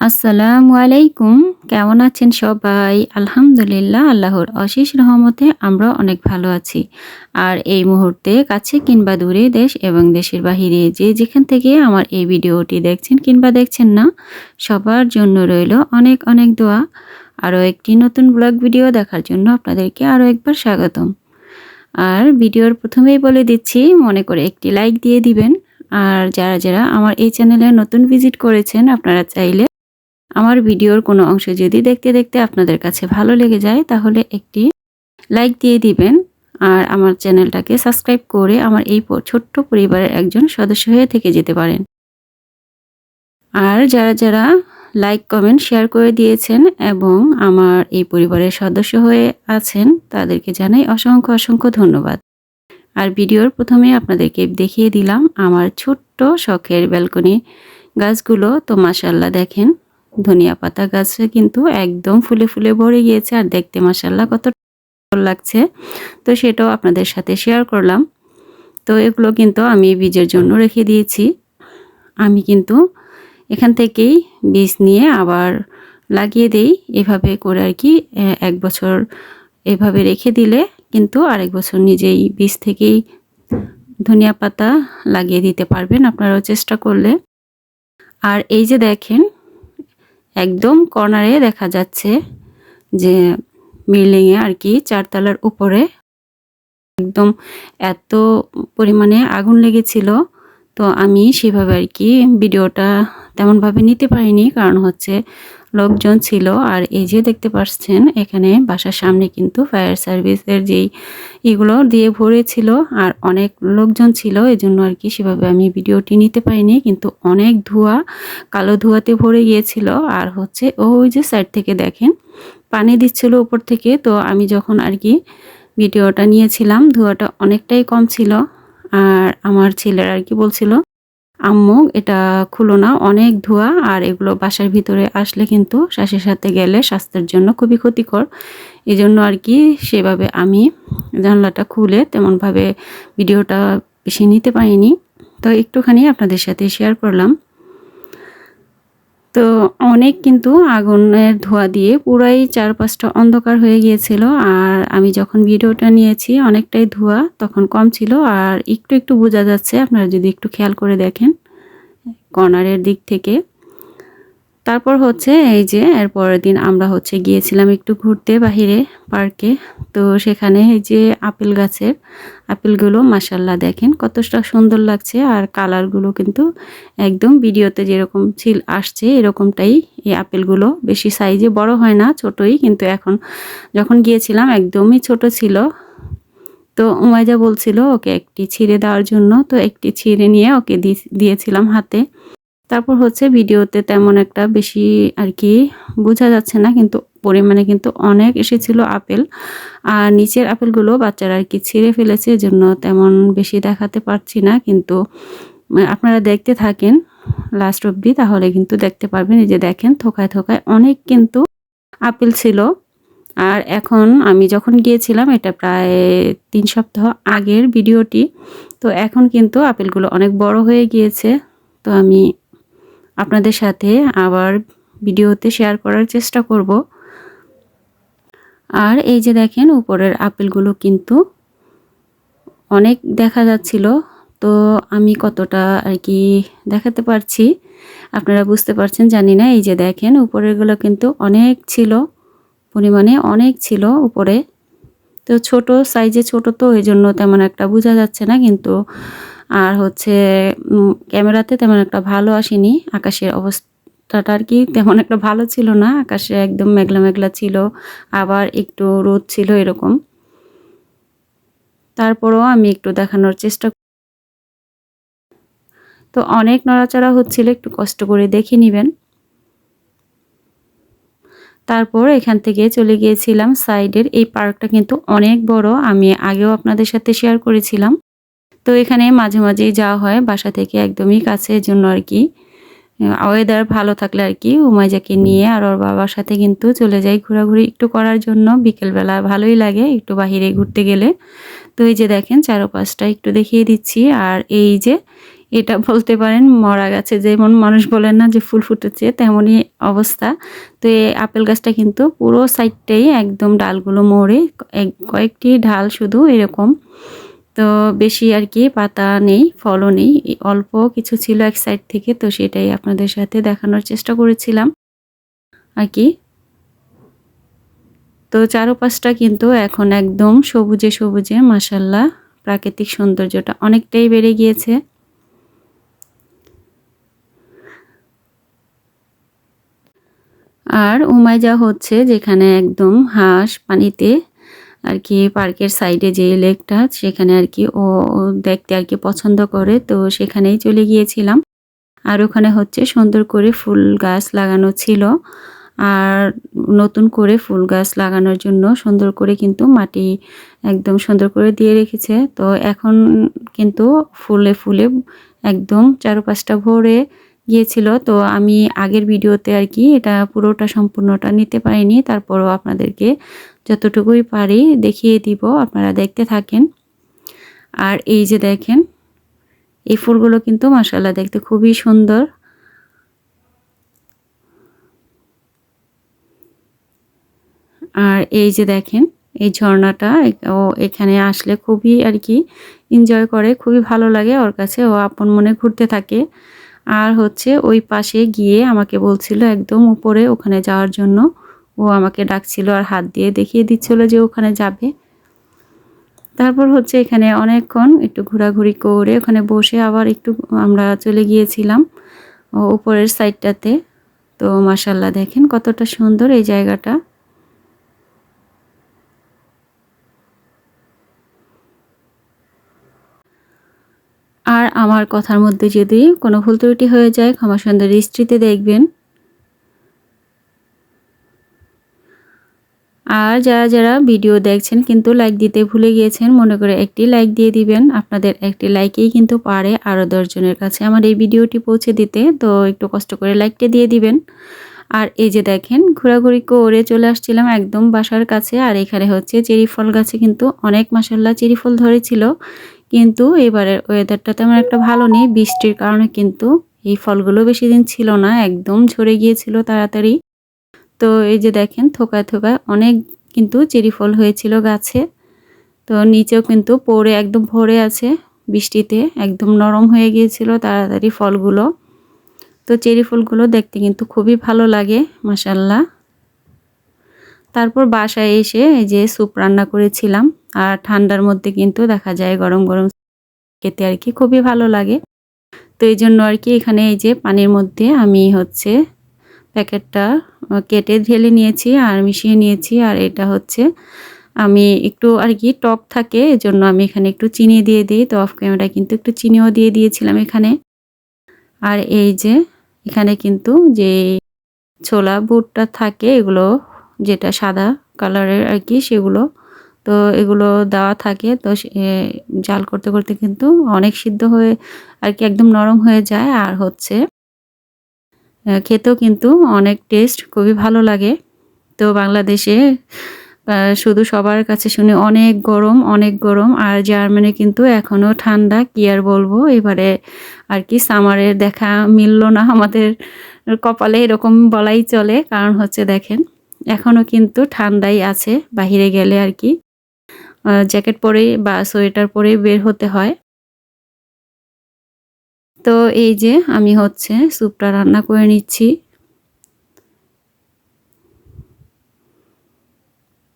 আসসালামু আলাইকুম। কেমন আছেন সবাই? আলহামদুলিল্লাহ, আল্লাহর অশেষ রহমতে আমরা অনেক ভালো আছি। আর এই মুহূর্তে কাছে কিংবা দূরে দেশ এবং দেশের বাহিরে যে যেখান থেকে আমার এই ভিডিওটি দেখছেন কিংবা দেখছেন না, সবার জন্য রইল অনেক অনেক দোয়া। আরও একটি নতুন ব্লগ ভিডিও দেখার জন্য আপনাদেরকে আরও একবার স্বাগতম। আর ভিডিওর প্রথমেই বলে দিচ্ছি, মনে করে একটি লাইক দিয়ে দিবেন। আর যারা যারা আমার এই চ্যানেলে নতুন ভিজিট করেছেন, আপনারা চাইলে আমার ভিডিওর কোনো অংশ যদি দেখতে দেখতে আপনাদের কাছে ভালো লেগে যায়, তাহলে একটি লাইক দিয়ে দিবেন আর আমার চ্যানেলটাকে সাবস্ক্রাইব করে আমার এই ছোট্ট পরিবারের একজন সদস্য হয়ে থেকে যেতে পারেন। আর যারা যারা লাইক, কমেন্ট, শেয়ার করে দিয়েছেন এবং আমার এই পরিবারের সদস্য হয়ে আছেন, তাদেরকে জানাই অসংখ্য অসংখ্য ধন্যবাদ। আর ভিডিওর প্রথমে আপনাদেরকে দেখিয়ে দিলাম আমার ছোট্ট শখের ব্যালকনি গাছগুলো। তো মাসাল্লাহ দেখেন ধনিয়া পাতা গাছে কিন্তু একদম ফুলে ফুলে ভরে গিয়েছে আর দেখতে মাসাল্লাহ কত লাগছে। তো সেটাও আপনাদের সাথে শেয়ার করলাম। তো এগুলো কিন্তু আমি বীজের জন্য রেখে দিয়েছি। আমি কিন্তু এখান থেকেই বীজ নিয়ে আবার লাগিয়ে দেই। এভাবে করে আর কি এক বছর এভাবে রেখে দিলে কিন্তু আরেক বছর নিজেই বীজ থেকেই ধনিয়া পাতা লাগিয়ে দিতে পারবেন। আপনারাও চেষ্টা করলে। আর এই যে দেখেন একদম কর্নারে দেখা যাচ্ছে যে বিল্ডিংয়ে আর কি চারতলার উপরে একদম এত পরিমাণে আগুন লেগেছিল। তো আমি সেভাবে আর কি ভিডিওটা তেমনভাবে নিতে পারিনি। কারণ হচ্ছে লোকজন ছিল। আর এই যে দেখতে পাচ্ছেন, এখানে বাসার সামনে কিন্তু ফায়ার সার্ভিসের যেই এগুলো দিয়ে ভরেছিল আর অনেক লোকজন ছিল, এজন্য আর কি সেভাবে আমি ভিডিওটি নিতে পারিনি। কিন্তু অনেক ধোঁয়া, কালো ধোঁয়াতে ভরে গিয়েছিল। আর হচ্ছে ওই যে সাইড থেকে দেখেন, পানি দিচ্ছিল উপর থেকে। তো আমি যখন আর কি ভিডিওটা নিয়েছিলাম, ধোঁয়াটা অনেকটাই কম ছিল। আর আমার ছেলের আর কি বলছিল আম্মু, এটা খুলো না, অনেক ধোয়া, আর এগুলো বাসার ভিতরে আসলে কিন্তু শ্বাসের সাথে গেলে স্বাস্থ্যের জন্য খুবই ক্ষতিকর। এই জন্য আর কি সেভাবে আমি জানলাটা খুলে তেমনভাবে ভিডিওটা বেশি নিতে পারিনি। তো একটুখানি আপনাদের সাথে শেয়ার করলাম। তো অনেক কিন্তু আগুনের ধোয়া দিয়ে পুরাই চারপাশটা অন্ধকার হয়ে গিয়েছিল আর আমি যখন ভিডিওটা নিয়েছি, অনেকটাই ধোয়া তখন কম ছিল আর একটু একটু বোঝা যাচ্ছে। আপনারা যদি একটু খেয়াল করে দেখেন, কর্নারের দিক থেকে। তারপর হচ্ছে এই যে এর পরের দিন আমরা হচ্ছে গিয়েছিলাম একটু ঘুরতে বাহিরে, পার্কে। তো সেখানে এই যে আপেল গাছের আপেলগুলো মাসাল্লাহ দেখেন কতটা সুন্দর লাগছে আর কালারগুলো কিন্তু একদম ভিডিওতে যেরকম ছিল আসছে এরকমটাই এই আপেলগুলো। বেশি সাইজে বড় হয় না, ছোটই কিন্তু এখন যখন গিয়েছিলাম একদমই ছোট ছিল। তো উমাইজা বলছিল, ওকে একটি ছিঁড়ে দেওয়ার জন্য। তো একটি ছিঁড়ে নিয়ে ওকে দিয়েছিলাম হাতে। তারপর হচ্ছে ভিডিওতে তেমন একটা বেশি আর কি বোঝা যাচ্ছে না, কিন্তু পরিমাণে কিন্তু অনেক এসেছিল আপেল। আর নিচের আপেলগুলো বাচ্চারা আর কি ছিঁড়ে ফেলেছে জন্য তেমন বেশি দেখাতে পারছি না, কিন্তু আপনারা দেখতে থাকেন লাস্ট অবধি, তাহলে কিন্তু দেখতে পারবেন। এই যে দেখেন, থোকায় থোকায় অনেক কিন্তু আপেল ছিল। আর এখন আমি যখন গিয়েছিলাম, এটা প্রায় তিন সপ্তাহ আগের ভিডিওটি, তো এখন কিন্তু আপেলগুলো অনেক বড় হয়ে গিয়েছে। তো আমি আপনাদের সাথে আবার ভিডিওতে শেয়ার করার চেষ্টা করব। আর এই যে দেখেন, উপরের আপেলগুলো কিন্তু অনেক দেখা যাচ্ছিল। তো আমি কতটা আর কি দেখাতে পারছি, আপনারা বুঝতে পারছেন, জানি না। এই যে দেখেন, উপরেরগুলো কিন্তু অনেক ছিল, পরিমাণে অনেক ছিল উপরে। তো ছোট, সাইজে ছোট তো এই জন্য তেমন একটা বোঝা যাচ্ছে না, কিন্তু আর হচ্ছে ক্যামেরাতে তেমন একটা ভালো আসেনি। আকাশের অবস্থাটা আর কি তেমন একটা ভালো ছিল না। আকাশে একদম মেঘলা মেঘলা ছিল, আবার একটু রোদ ছিল এরকম। তারপরও আমি একটু দেখানোর চেষ্টা তো অনেক নড়াচড়া হচ্ছিল, একটু কষ্ট করে দেখে নেবেন। তারপর এখান থেকে চলে গিয়েছিলাম সাইডের। এই পার্কটা কিন্তু অনেক বড়, আমি আগেও আপনাদের সাথে শেয়ার করেছিলাম। তো এখানে মাঝে মাঝেই যাওয়া হয় বাসা থেকে একদমই কাছে জন্য আর কি। ওয়েদার ভালো থাকলে আর কি উমাইজাকে নিয়ে আর ওর বাবার সাথে কিন্তু চলে যাই ঘোরাঘুরি একটু করার জন্য। বিকেলবেলা ভালোই লাগে একটু বাহিরে ঘুরতে গেলে। তো এই যে দেখেন চারোপাশটা একটু দেখিয়ে দিচ্ছি আর এই যে এটা বলতে পারেন মরা গাছে যেমন মানুষ বলেন না যে ফুল ফুটেছে তেমনই অবস্থা। তো এই আপেল গাছটা কিন্তু পুরো সাইডটাই একদম ডালগুলো মরে কয়েকটি ঢাল শুধু এরকম। তো বেশি আর কি পাতা নেই, ফলও নেই অল্প কিছু ছিল এক সাইড থেকে, তো সেটাই আপনাদের সাথে দেখানোর চেষ্টা করেছিলাম আর কি। তো চারোপাশটা কিন্তু এখন একদম সবুজে সবুজে মাসাল্লাহ প্রাকৃতিক সৌন্দর্যটা অনেকটাই বেড়ে গিয়েছে। আর উমাইজা হচ্ছে যেখানে একদম হাঁস পানিতে আর কি পার্কের সাইডে যে লেকটা, সেখানে আর কি ও দেখতে আর কি পছন্দ করে। তো সেখানেই চলে গিয়েছিলাম। আর ওখানে হচ্ছে সুন্দর করে ফুল গাছ লাগানো ছিল। আর নতুন করে ফুল গাছ লাগানোর জন্য সুন্দর করে কিন্তু মাটি একদম সুন্দর করে দিয়ে রেখেছে। তো এখন কিন্তু ফুলে ফুলে একদম চারপাশটা ভরে গিয়েছিল, তো আমি আগের ভিডিওতে আর কি এটা পুরোটা সম্পূর্ণটা নিতে পারিনি। তারপরও আপনাদেরকে যতটুকুই পারি দেখিয়ে দিব, আপনারা দেখতে থাকেন। আর এই যে দেখেন, এই ফুলগুলো কিন্তু মাসাল্লাহ দেখতে খুবই সুন্দর। আর এই যে দেখেন, এই ঝর্ণাটা ও এখানে আসলে খুবই আর কি এনজয় করে, খুবই ভালো লাগে ওর কাছে। ও আপন মনে ঘুরতে থাকে। আর হচ্ছে ওই পাশে গিয়ে আমাকে বলছিল একদম উপরে ওখানে যাওয়ার জন্য। ও আমাকে ডাকছিল আর হাত দিয়ে দেখিয়ে দিচ্ছিল যে ওখানে যাবে। তারপর হচ্ছে এখানে অনেকক্ষণ একটু ঘোরাঘুরি করে ওখানে বসে আবার একটু আমরা চলে গিয়েছিলাম উপরের সাইডটাতে তো মাসাল্লাহ দেখেন কতটা সুন্দর এই জায়গাটা। আর আমার কথার মধ্যে যদি কোনো ভুল ত্রুটি হয়ে যায়, ক্ষমা সুন্দর দৃষ্টিতে দেখবেন। আর যারা যারা ভিডিও দেখছেন কিন্তু লাইক দিতে ভুলে গিয়েছেন, মনে করে একটি লাইক দিয়ে দিবেন। আপনাদের একটি লাইকেই কিন্তু পারে আরও দশজনের কাছে আমার এই ভিডিওটি পৌঁছে দিতে। তো একটু কষ্ট করে লাইকটা দিয়ে দিবেন। আর এই যে দেখেন, ঘোরাঘুরি করে চলে আসছিলাম একদম বাসার কাছে। আর এখানে হচ্ছে চেরি ফল গাছে কিন্তু অনেক মাসাল্লা চেরি ফল ধরেছিল। কিন্তু এবারের ওয়েদারটা তেমন একটা ভালো নেই। বৃষ্টির কারণে কিন্তু এই ফলগুলো বেশি দিন ছিল না, একদম ঝরে গিয়েছিল তাড়াতাড়ি। তো এই যে দেখেন, থোকায় থোকায় অনেক কিন্তু চেরি ফল হয়েছিল গাছে। তো নিচেও কিন্তু পড়ে একদম ভরে আছে, বৃষ্টিতে একদম নরম হয়ে গিয়েছিল তাড়াতাড়ি ফলগুলো। তো চেরি ফুলগুলো দেখতে কিন্তু খুবই ভালো লাগে মাসাল্লাহ তারপর বাসায় এসে এই যে স্যুপ রান্না করেছিলাম, আর ঠান্ডার মধ্যে কিন্তু দেখা যায় গরম গরম খেতে আর কি খুবই ভালো লাগে। তো এই জন্য আর কি এখানে এই যে পানির মধ্যে আমি হচ্ছে প্যাকেটটা কেটে ঢেলে নিয়েছি আর মিশিয়ে নিয়েছি, আর এটা হচ্ছে আমি একটু আর কি টক থাকে, এজন্য আমি এখানে একটু চিনি দিয়ে দিই। তো অফ ক্যামেরা কিন্তু একটু চিনিও দিয়ে দিয়েছিলাম এখানে। আর এই যে এখানে কিন্তু যে ছোলা বুটটা থাকে, এগুলো যেটা সাদা কালারের আর কি, সেগুলো। তো এগুলো দেওয়া থাকে। তো জাল করতে করতে কিন্তু অনেক সিদ্ধ হয়ে আর কি একদম নরম হয়ে যায় আর হচ্ছে খেতেও কিন্তু অনেক টেস্ট খুবই ভালো লাগে। তো বাংলাদেশে শুধু সবার কাছে শুনে অনেক গরম অনেক গরম। আর জার্মানি কিন্তু এখনও ঠান্ডা, কি আর বলব? এবারে আর কি সামারের দেখা মিলল না আমাদের কপালে, এরকম বলাই চলে। কারণ হচ্ছে দেখেন এখনও কিন্তু ঠান্ডাই আছে, বাহিরে গেলে আর কি। জ্যাকেট পরে বা সোয়েটার পরে বের হতে হয়। তো এই যে আমি হচ্ছে স্যুপটা রান্না করে নিচ্ছি।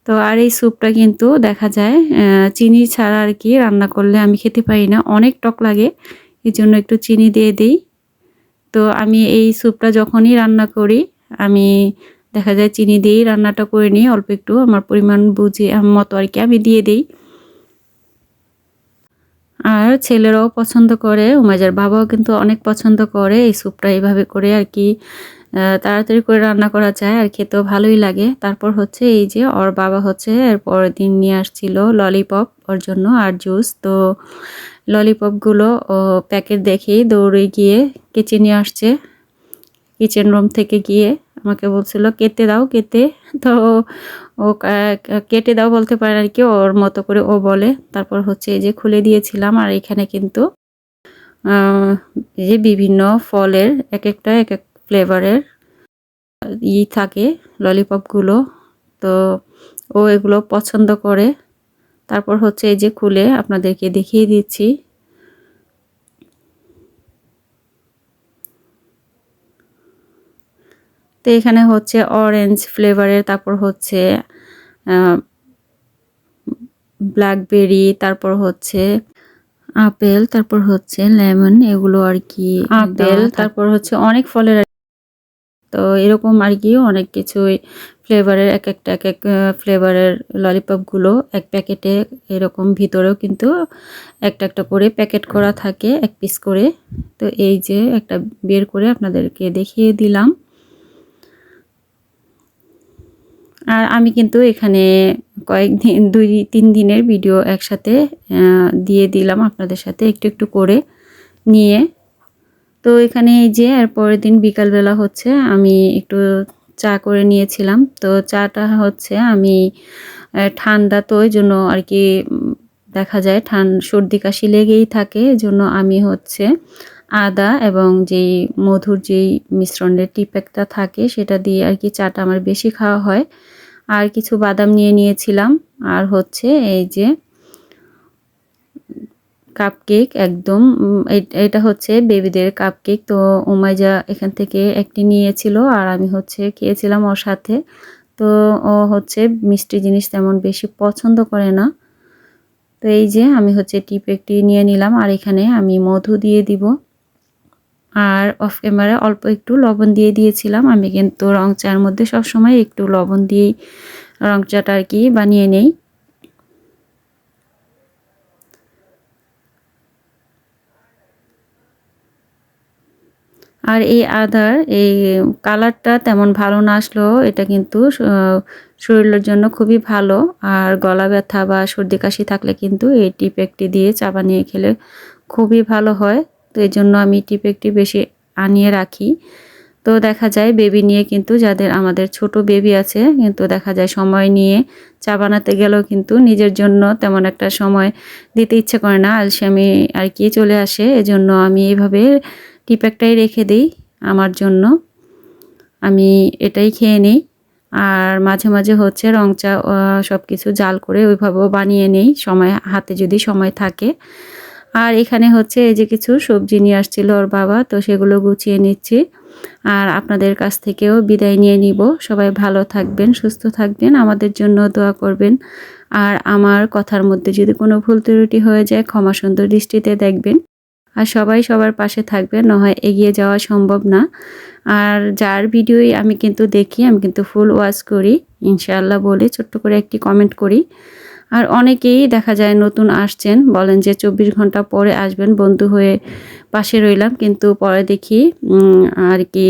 তো আর এই স্যুপটা কিন্তু দেখা যায় চিনি ছাড়া আর কি রান্না করলে আমি খেতে পারি না। অনেক টক লাগে, এই জন্য একটু চিনি দিয়ে দিই। তো আমি এই স্যুপটা যখনই রান্না করি, আমি দেখা যায় চিনি দিয়েই রান্নাটা করে নিই, অল্প একটু আমার পরিমাণ বুঝে মতো আর কি আমি দিয়ে দিই। আর ছেলেরাও পছন্দ করে উমাজার বাবাও কিন্তু অনেক পছন্দ করে, এই স্যুপটা এইভাবে করে আর কি তাড়াতাড়ি করে রান্না করা যায় আর খেতেও ভালোই লাগে। তারপর হচ্ছে এই যে ওর বাবা হচ্ছে এর পরের দিন নিয়ে আসছিল ললিপপ ওর জন্য আর জুস। তো ললিপপগুলো ও প্যাকেট দেখেই দৌড়ে গিয়ে কেচে নিয়ে আসছে। কিচেন রুম থেকে গিয়ে আমাকে বলছিল, কেটে দাও, কেটে। তো ও কেটে দাও বলতে পারে আর কি, ওর মতো করে ও বলে। তারপর হচ্ছে এই যে খুলে দিয়েছিলাম আর এখানে কিন্তু যে বিভিন্ন ফলের এক একটা, এক এক ফ্লেভারের ই থাকে ললিপপগুলো তো ও এগুলো পছন্দ করে। তারপর হচ্ছে এই যে খুলে আপনাদেরকে দেখিয়ে দিচ্ছি। তো এখানে হচ্ছে অরেঞ্জ ফ্লেভারের তারপর হচ্ছে ব্ল্যাকবেরি তারপর হচ্ছে আপেল তারপর হচ্ছে লেমন এগুলো আর কি আপেল তারপর হচ্ছে অনেক ফলের তো এরকম আর কি অনেক কিছুই ফ্লেভারের এক একটা এক এক ফ্লেভারের ললিপপগুলো এক প্যাকেটে এরকম ভিতরেও কিন্তু একটা একটা করে প্যাকেট করা থাকে এক পিস করে। তো এই যে একটা বের করে আপনাদেরকে দেখিয়ে দিলাম। আর আমি কিন্তু এখানে কয়েকদিন দুই, তিন দিনের ভিডিও একসাথে দিয়ে দিলাম আপনাদের সাথে একটু একটু করে নিয়ে। তো এখানে যে এর পরের দিন বিকালবেলা হচ্ছে, আমি একটু চা করে নিয়েছিলাম। তো চাটা হচ্ছে আমি ঠান্ডা তো ওই জন্য আর কি দেখা যায়, ঠান, সর্দি কাশি লেগেই থাকে জন্য আমি হচ্ছে আদা এবং যেই মধুর যেই মিশ্রণের টিপ্যাকটা থাকে সেটা দিয়ে আর কি চাটা আমার বেশি খাওয়া হয়। আর কিছু বাদাম নিয়ে নিয়েছিলাম। আর হচ্ছে এই যে কাপকেক একদম উম, এটা হচ্ছে বেবিদের কাপকেক তো উমাইজা এখান থেকে একটি নিয়েছিল আর আমি হচ্ছে খেয়েছিলাম ওর সাথে। তো ও হচ্ছে মিষ্টি জিনিস তেমন বেশি পছন্দ করে না। তো এই যে আমি হচ্ছে টিপ একটি নিয়ে নিলাম আর এখানে আমি মধু দিয়ে দিব। আর অফ ক্যামেরায় অল্প একটু লবণ দিয়ে দিয়েছিলাম। আমি কিন্তু রং চার মধ্যে সবসময় একটু লবণ দিয়েই রং চাটা আর কি বানিয়ে নেই। আর এই আদার, এই কালারটা তেমন ভালো না আসলেও এটা কিন্তু শরীরের জন্য খুবই ভালো। আর গলা ব্যথা বা সর্দি কাশি থাকলে কিন্তু এই টিপ একটি দিয়ে চা বানিয়ে খেলে খুবই ভালো হয়। তো এই জন্য আমি টিপ একটি বেশি আনিয়ে রাখি। তো দেখা যায় বেবি নিয়ে কিন্তু যাদের আমাদের ছোট বেবি আছে, কিন্তু দেখা যায় সময় নিয়ে চা বানাতে গেলেও কিন্তু নিজের জন্য তেমন একটা সময় দিতে ইচ্ছে করে না, আলসামি আর কি চলে আসে। এজন্য আমি এইভাবে টিপ রেখে দিই আমার জন্য। আমি এটাই খেয়ে নিই। আর মাঝে মাঝে হচ্ছে রং চা সব কিছু জাল করে ওইভাবেও বানিয়ে নেই। সময়, হাতে যদি সময় থাকে। আর এখানে হচ্ছে এই যে কিছু সবজি নিয়ে আসছিল ওর বাবা, তো সেগুলো গুছিয়ে নিচ্ছি। আর আপনাদের কাছ থেকেও বিদায় নিয়ে নিব। সবাই ভালো থাকবেন, সুস্থ থাকবেন, আমাদের জন্য দোয়া করবেন। আর আমার কথার মধ্যে যদি কোনো ভুল ত্রুটি হয়ে যায়, ক্ষমা সুন্দর দৃষ্টিতে দেখবেন। আর সবাই সবার পাশে থাকবে নয় এগিয়ে যাওয়া সম্ভব না। আর যার ভিডিওই আমি কিন্তু দেখি, আমি কিন্তু ফুল ওয়াচ করি, ইনশাআল্লাহ বলে ছোট্ট করে একটি কমেন্ট করি। আর অনেকেই দেখা যায় নতুন আসছেন, বলেন যে চব্বিশ ঘণ্টা পরে আসবেন, বন্ধু হয়ে পাশে রইলাম, কিন্তু পরে দেখি আর কি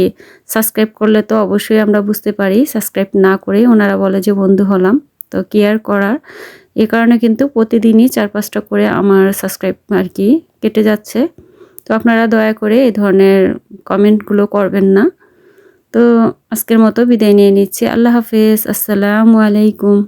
সাবস্ক্রাইব করলে তো অবশ্যই আমরা বুঝতে পারি সাবস্ক্রাইব না করেই ওনারা বলে যে বন্ধু হলাম, তো কেয়ার করার। এ কারণে কিন্তু প্রতিদিনই চার পাঁচটা করে আমার সাবস্ক্রাইব আর কি কেটে যাচ্ছে। তো আপনারা দয়া করে এই ধরনের কমেন্টগুলো করবেন না। তো আজকের মতো বিদায় নিয়ে নিচ্ছি। আল্লাহ হাফেজ। আসসালামু আলাইকুম।